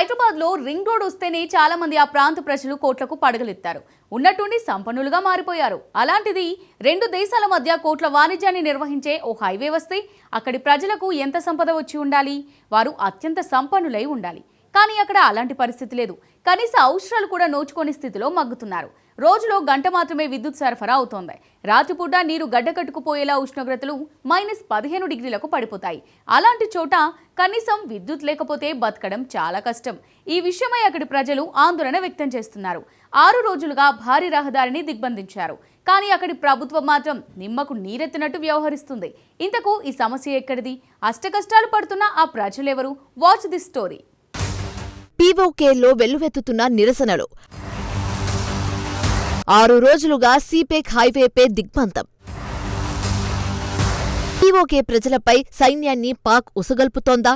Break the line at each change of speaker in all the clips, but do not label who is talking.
హైదరాబాద్లో ring road వస్తేనే చాలా మంది ఆ ప్రాంత ప్రజలు కోట్లకు పడగలెత్తారు. ఉన్నట్టుండి సంపన్నులుగా మారిపోయారు. అలాంటిది రెండు దేశాల మధ్య కోట్ల వాణిజ్యాన్ని నిర్వహించే ఓ హైవే వస్తే అక్కడి ప్రజలకు ఎంత సంపద వచ్చి ఉండాలి? వారు అత్యంత సంపన్నులై ఉండాలి. కానీ అక్కడ అలాంటి పరిస్థితి లేదు. కనీస అవసరాలు కూడా నోచుకోని స్థితిలో మగ్గుతున్నారు. రోజులో గంట మాత్రమే విద్యుత్ సరఫరా అవుతోంది. రాత్రిపూట నీరు గడ్డకట్టుకుపోయేలా ఉష్ణోగ్రతలు మైనస్ పదిహేను డిగ్రీలకు పడిపోతాయి. అలాంటి చోట కనీసం విద్యుత్ లేకపోతే బతకడం చాలా కష్టం. ఈ విషయమై అక్కడి ప్రజలు ఆందోళన వ్యక్తం చేస్తున్నారు. ఆరు రోజులుగా భారీ రహదారిని దిగ్బంధించారు. కానీ అక్కడి ప్రభుత్వం మాత్రం నిమ్మకు నీరెత్తినట్టు వ్యవహరిస్తుంది. ఇంతకు ఈ సమస్య ఎక్కడిది? అష్టకష్టాలు పడుతున్న ఆ ప్రజలెవరు? వాచ్ ది స్టోరీ
పీఓకేలో వెల్లువెత్తుతున్న నిరసనలు. ఆరు రోజులుగా సీపేక్ హైవేపై దిగ్బంధం. పీఓకే ప్రజలపై సైన్యాన్ని పాక్ ఉసగల్పుతోందా?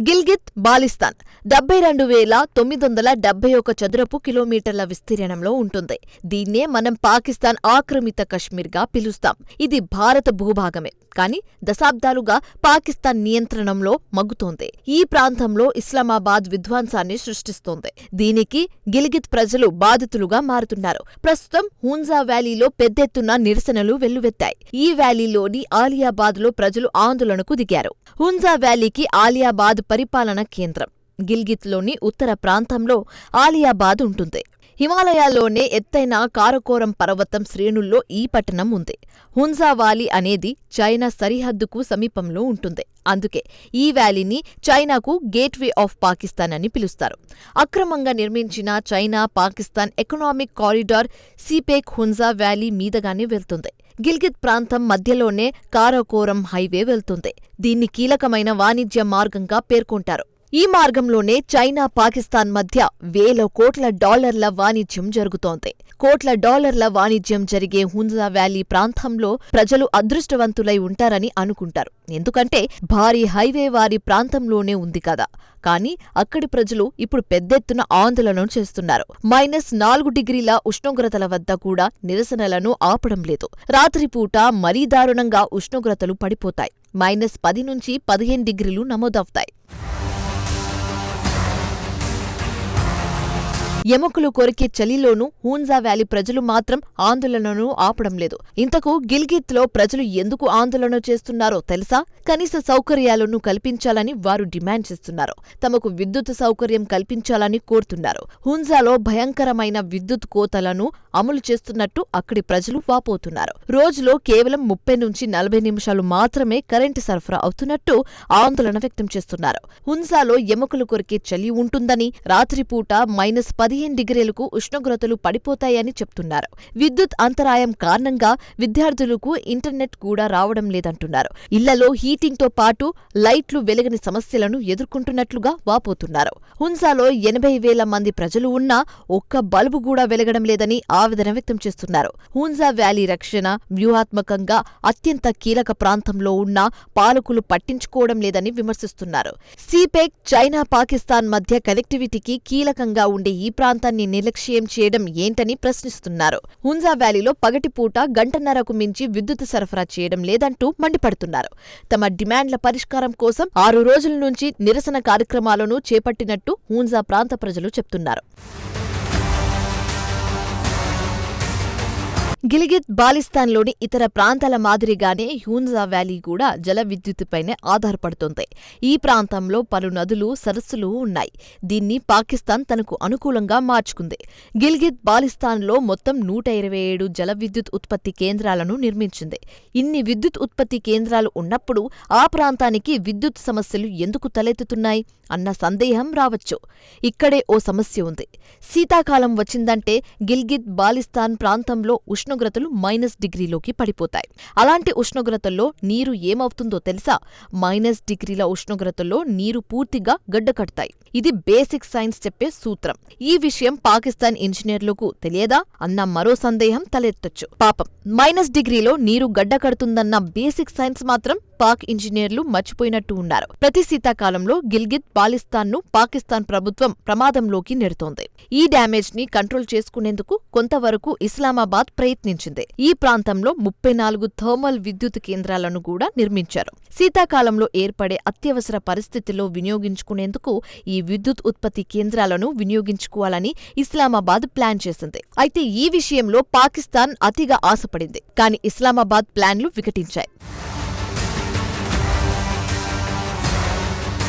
గిల్గిత్ బాలిస్తాన్. డెబ్బై రెండు వేల తొమ్మిది వందల డెబ్బై ఒక చదరపు కిలోమీటర్ల విస్తీర్ణంలో ఉంటుంది. దీన్నే మనం పాకిస్తాన్ ఆక్రమిత కశ్మీర్గా పిలుస్తాం. ఇది భారత భూభాగమే. కానీ దశాబ్దాలుగా పాకిస్తాన్ నియంత్రణంలో మగ్గుతోంది. ఈ ప్రాంతంలో ఇస్లామాబాద్ విధ్వంసాన్ని సృష్టిస్తోంది. దీనికి గిల్గిత్ ప్రజలు బాధితులుగా మారుతున్నారు. ప్రస్తుతం హూన్జా వ్యాలీలో పెద్దెత్తున నిరసనలు వెల్లువెత్తాయి. ఈ వ్యాలీలోని ఆలియాబాద్లో ప్రజలు ఆందోళనకు దిగారు. హుంజా వ్యాలీకి ఆలియాబాద్ పరిపాలన కేంద్రం. గిల్గిత్లోని ఉత్తర ప్రాంతంలో ఆలియాబాద్ ఉంటుంది. హిమాలయాల్లోనే ఎత్తైన కారకోరం పర్వతం శ్రేణుల్లో ఈ పట్టణం ఉంది. హున్జావాలీ అనేది చైనా సరిహద్దుకు సమీపంలో ఉంటుంది. అందుకే ఈ వ్యాలీని చైనాకు గేట్వే ఆఫ్ పాకిస్తాన్ అని పిలుస్తారు. అక్రమంగా నిర్మించిన China Pakistan economic corridor CPEC Hunza valley మీదగానే వెళ్తుంది. గిల్గిత్ ప్రాంతం మధ్యలోనే కారకోరం హైవే వెళ్తుంది. దీన్ని కీలకమైన వాణిజ్య మార్గంగా పేర్కొంటారు. ఈ మార్గంలోనే చైనా పాకిస్తాన్ మధ్య వేల కోట్ల డాలర్ల వాణిజ్యం జరుగుతోంది. కోట్ల డాలర్ల వాణిజ్యం జరిగే హుంజా వ్యాలీ ప్రాంతంలో ప్రజలు అదృష్టవంతులై ఉంటారని అనుకుంటారు. ఎందుకంటే భారీ హైవే వారి ప్రాంతంలోనే ఉంది కదా. కానీ అక్కడి ప్రజలు ఇప్పుడు పెద్దెత్తున ఆందోళనలు చేస్తున్నారు. మైనస్ నాలుగు డిగ్రీల ఉష్ణోగ్రతల వద్ద కూడా నిరసనలను ఆపడం లేదు. రాత్రిపూట మరీ దారుణంగా ఉష్ణోగ్రతలు పడిపోతాయి. మైనస్ పది నుంచి పదిహేను డిగ్రీలు నమోదవుతాయి. ఎముకలు కొరికే చలిలోనూ హూన్జా వ్యాలీ ప్రజలు మాత్రం ఆందోళనను ఆపడం లేదు. ఇంతకు గిల్గిత్లో ప్రజలు ఎందుకు ఆందోళన చేస్తున్నారో తెలుసా? కనీస సౌకర్యాలను కల్పించాలని వారు డిమాండ్ చేస్తున్నారు. తమకు విద్యుత్ సౌకర్యం కల్పించాలని కోరుతున్నారు. హుంజాలో భయంకరమైన విద్యుత్ కోతలను అమలు చేస్తున్నట్టు అక్కడి ప్రజలు వాపోతున్నారు. రోజులో కేవలం ముప్పై నుంచి నలభై నిమిషాలు మాత్రమే కరెంటు సరఫరా అవుతున్నట్టు ఆందోళన వ్యక్తం చేస్తున్నారు. హుంజాలో ఎముకలు కొరికే చలి ఉంటుందని రాత్రిపూట మైనస్ పది పదిహేను డిగ్రీలకు ఉష్ణోగ్రతలు పడిపోతాయని చెప్తున్నారు. విద్యుత్ అంతరాయం కారణంగా విద్యార్థులకు ఇంటర్నెట్ కూడా రావడం లేదంటున్నారు. ఇళ్ళలో హీటింగ్తో పాటు లైట్లు వెలగని సమస్యలను ఎదుర్కొంటున్నట్లుగా వాపోతున్నారు. హున్సాలో ఎనభై వేల మంది ప్రజలు ఉన్నా ఒక్క బల్బు కూడా వెలగడం లేదని ఆవేదన వ్యక్తం చేస్తున్నారు. హున్జా వ్యాలీ రక్షణ వ్యూహాత్మకంగా అత్యంత కీలక ప్రాంతంలో ఉన్న పాలకులు పట్టించుకోవడం లేదని విమర్శిస్తున్నారు. సిపెక్ చైనా పాకిస్తాన్ మధ్య కనెక్టివిటీకి కీలకంగా ఉండే ఈ ప్రాంతాన్ని నిర్లక్ష్యం చేయడం ఏంటని ప్రశ్నిస్తున్నారు. హున్జా వ్యాలీలో పగటిపూట గంటన్నరకు మించి విద్యుత్ సరఫరా చేయడం లేదంటూ మండిపడుతున్నారు. తమ డిమాండ్ల పరిష్కారం కోసం ఆరు రోజుల నుంచి నిరసన కార్యక్రమాలను చేపట్టినట్టు హూన్జా ప్రాంత ప్రజలు చెప్తున్నారు. గిలిగిత్ బాలిస్తాన్లోని ఇతర ప్రాంతాల మాదిరిగానే హ్యూన్జా వ్యాలీ కూడా జల విద్యుత్తుపైనే ఆధారపడుతోంది. ఈ ప్రాంతంలో పలు నదులు సరస్సులు ఉన్నాయి. దీన్ని పాకిస్తాన్ తనకు అనుకూలంగా మార్చుకుంది. గిల్గిత్ బాలిస్తాన్లో మొత్తం నూట ఇరవై ఏడు జల విద్యుత్ ఉత్పత్తి కేంద్రాలను నిర్మించింది. ఇన్ని విద్యుత్ ఉత్పత్తి కేంద్రాలు ఉన్నప్పుడు ఆ ప్రాంతానికి విద్యుత్ సమస్యలు ఎందుకు తలెత్తుతున్నాయి? అన్న సందేహం రావచ్చు. ఇక్కడే ఓ సమస్య ఉంది. శీతాకాలం వచ్చిందంటే గిల్గిత్ బాలిస్తాన్ ప్రాంతంలో ఉష్ణోగ్రతలు మైనస్ డిగ్రీలోకి పడిపోతాయి. అలాంటి ఉష్ణోగ్రతల్లో నీరు ఏమవుతుందో తెలుసా? మైనస్ డిగ్రీల ఉష్ణోగ్రతల్లో నీరు పూర్తిగా గడ్డకడతాయి ఇది బేసిక్ సైన్స్ చెప్పే సూత్రం. ఈ విషయం పాకిస్తాన్ ఇంజనీర్లకు తెలియదా? అన్న మరో సందేహం తలెత్తొచ్చు. పాపం. మైనస్ డిగ్రీలో నీరు గడ్డకడుతుందన్న బేసిక్ సైన్స్ మాత్రం పాక్ ఇంజనీర్లు మర్చిపోయినట్టు ఉన్నారు. ప్రతి శీతాకాలంలో గిల్గిత్ బాలిస్తాన్ను పాకిస్తాన్ ప్రభుత్వం ప్రమాదంలోకి నెడుతోంది. ఈ డ్యామేజ్ని కంట్రోల్ చేసుకునేందుకు కొంతవరకు ఇస్లామాబాద్ ప్రయత్నించింది. ఈ ప్రాంతంలో ముప్పై నాలుగు థర్మల్ విద్యుత్ కేంద్రాలను కూడా నిర్మించారు. శీతాకాలంలో ఏర్పడే అత్యవసర పరిస్థితుల్లో వినియోగించుకునేందుకు ఈ విద్యుత్ ఉత్పత్తి కేంద్రాలను వినియోగించుకోవాలని ఇస్లామాబాద్ ప్లాన్ చేసింది. అయితే ఈ విషయంలో పాకిస్తాన్ అతిగా ఆశపడింది. కానీ ఇస్లామాబాద్ ప్లాన్లు వికటించాయి.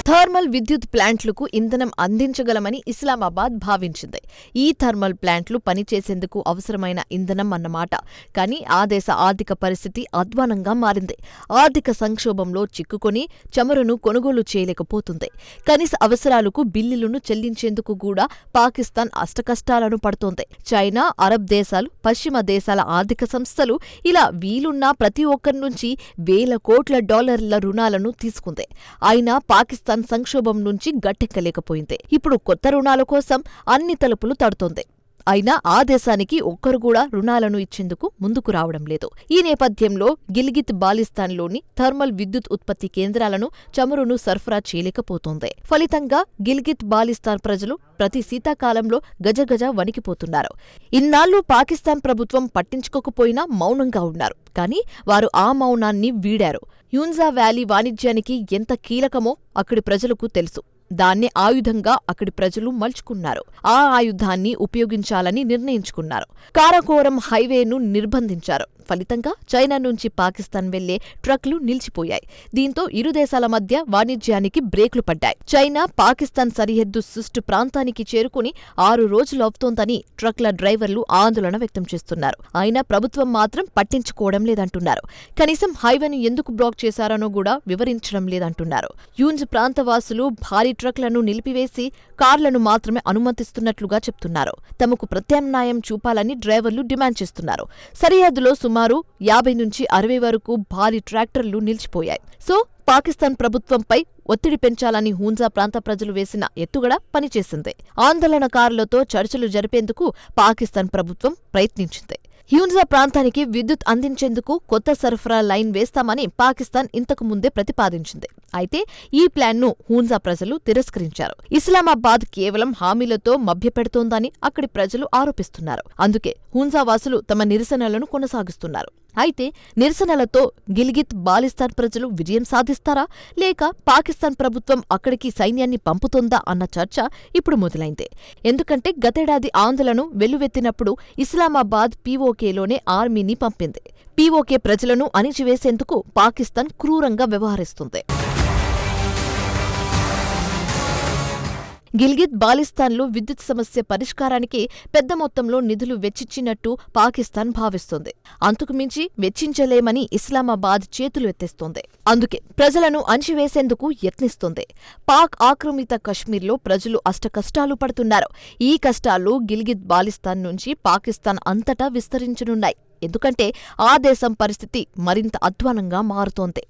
థర్మల్ విద్యుత్ ప్లాంట్లకు ఇంధనం అందించగలమని ఇస్లామాబాద్ భావించింది. ఈ థర్మల్ ప్లాంట్లు పనిచేసేందుకు అవసరమైన ఇంధనం అన్నమాట. కానీ ఆ దేశ ఆర్థిక పరిస్థితి అధ్వానంగా మారింది. ఆర్థిక సంక్షోభంలో చిక్కుకొని చమురును కొనుగోలు చేయలేకపోతుంది. కనీస అవసరాలకు బిల్లులను చెల్లించేందుకు కూడా పాకిస్తాన్ అష్టకష్టాలను పడుతోంది. చైనా అరబ్ దేశాలు పశ్చిమ దేశాల ఆర్థిక సంస్థలు ఇలా వీలున్న ప్రతి ఒక్కరి నుంచి వేల కోట్ల డాలర్ల రుణాలను తీసుకుంది. అయినా పాకిస్తాన్ సంక్షోభం నుంచి గట్టెక్కలేకపోయింది. ఇప్పుడు కొత్త రుణాల కోసం అన్ని తలుపులు తడుతోంది. అయినా ఆ దేశానికి ఒక్కరు కూడా రుణాలను ఇచ్చేందుకు ముందుకు రావడం లేదు. ఈ నేపథ్యంలో గిల్గిత్ బాలిస్తాన్లోని థర్మల్ విద్యుత్ ఉత్పత్తి కేంద్రాలను చమురును సరఫరా చేయలేకపోతోంది. ఫలితంగా గిల్గిత్ బాలిస్తాన్ ప్రజలు ప్రతి శీతాకాలంలో గజగజ వణికిపోతున్నారు. ఇన్నాళ్ళు పాకిస్తాన్ ప్రభుత్వం పట్టించుకోకపోయినా మౌనంగా ఉన్నారు. కానీ వారు ఆ మౌనాన్ని వీడారు. యూన్జా వ్యాలీ వాణిజ్యానికి ఎంత కీలకమో అక్కడి ప్రజలకు తెలుసు. దాన్నే ఆయుధంగా అక్కడి ప్రజలు మలుచుకున్నారు. ఆ ఆయుధాన్ని ఉపయోగించాలని నిర్ణయించుకున్నారు. కారకోరం హైవేను నిర్బంధించారు. ఫలితంగా చైనా నుంచి పాకిస్తాన్ వెళ్ళే ట్రక్లు నిలిచిపోయాయి. దీంతో ఇరు దేశాల మధ్య వాణిజ్యానికి బ్రేక్లు పడ్డాయి. చైనా పాకిస్తాన్ సరిహద్దు సుష్టు ప్రాంతానికి చేరుకుని ఆరు రోజులు అవుతోందని ట్రక్ల డ్రైవర్లు ఆందోళన వ్యక్తం చేస్తున్నారు. అయినా ప్రభుత్వం మాత్రం పట్టించుకోవడం లేదంటున్నారు. కనీసం హైవేను ఎందుకు బ్లాక్ చేశారనో కూడా వివరించడం లేదంటున్నారు. యూంజ్ ప్రాంతవాసులు భారీ ట్రక్లను నిలిపివేసి కార్లను మాత్రమే అనుమతిస్తున్నట్లుగా చెప్తున్నారు. తమకు ప్రత్యామ్నాయం చూపాలని డ్రైవర్లు డిమాండ్ చేస్తున్నారు. సరిహద్దులో సుమారు యాభై నుంచి అరవై వరకు భారీ ట్రాక్టర్లు నిలిచిపోయాయి. సో పాకిస్తాన్ ప్రభుత్వంపై ఒత్తిడి పెంచాలని హూంజా ప్రాంత ప్రజలు వేసిన ఎత్తుగడ పనిచేసింది. ఆందోళనకారులతో చర్చలు జరిపేందుకు పాకిస్తాన్ ప్రభుత్వం ప్రయత్నించింది. హ్యూన్జా ప్రాంతానికి విద్యుత్ అందించేందుకు కొత్త సరఫరా లైన్ వేస్తామని పాకిస్తాన్ ఇంతకు ముందే ప్రతిపాదించింది. అయితే ఈ ప్లాన్ను హూన్జా ప్రజలు తిరస్కరించారు. ఇస్లామాబాద్ కేవలం హామీలతో మభ్యపెడుతోందని అక్కడి ప్రజలు ఆరోపిస్తున్నారు. అందుకే హూన్జా వాసులు తమ నిరసనలను కొనసాగిస్తున్నారు. అయితే నిరసనలతో గిల్గిత్ బాలిస్తాన్ ప్రజలు విజయం సాధిస్తారా? లేక పాకిస్తాన్ ప్రభుత్వం అక్కడికి సైన్యాన్ని పంపుతుందా? అన్న చర్చ ఇప్పుడు మొదలైంది. ఎందుకంటే గతేడాది ఆందోళన వెల్లువెత్తినప్పుడు ఇస్లామాబాద్ పీఓకేలోనే ఆర్మీని పంపింది. పీఓకే ప్రజలను అణిచివేసేందుకు పాకిస్తాన్ క్రూరంగా వ్యవహరిస్తుంది. గిల్గిత్ బాలిస్తాన్లో విద్యుత్ సమస్య పరిష్కారానికి పెద్ద మొత్తంలో నిధులు వెచ్చిచ్చినట్టు పాకిస్తాన్ భావిస్తోంది. అంతకుమించి వెచ్చించలేమని ఇస్లామాబాద్ చేతులు ఎత్తేస్తోంది. అందుకే ప్రజలను అణచివేసేందుకు యత్నిస్తోంది. పాక్ ఆక్రమిత కశ్మీర్లో ప్రజలు అష్టకష్టాలు పడుతున్నారు. ఈ కష్టాలు గిల్గిత్ బాలిస్తాన్ నుంచి పాకిస్తాన్ అంతటా విస్తరించనున్నాయి. ఎందుకంటే ఆ దేశం పరిస్థితి మరింత అధ్వానంగా మారుతోంది.